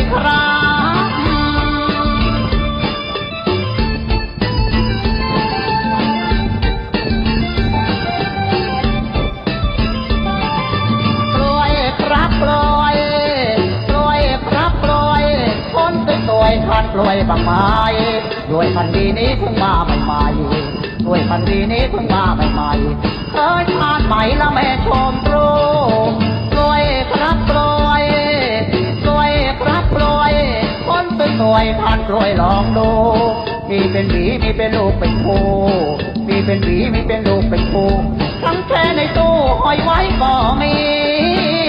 ยครับปล่อยครับปล่อยปล่อยครับปล่อยคนสวยๆทานปล่อยบางไม้ด้วยพันธุ์ดีนี้เพิ่งมาใหม่ๆด้วยพันธุ์ดีนี้เพิ่งมาใหม่ๆ คนสวยๆทานกล่อยลองดู มีเป็นหวีมีเป็นลูกเป็นคู่มีเป็นหวีมีเป็นลูกเป็นคู่ทั้งแค่ในตู้หอยไว้ก่อน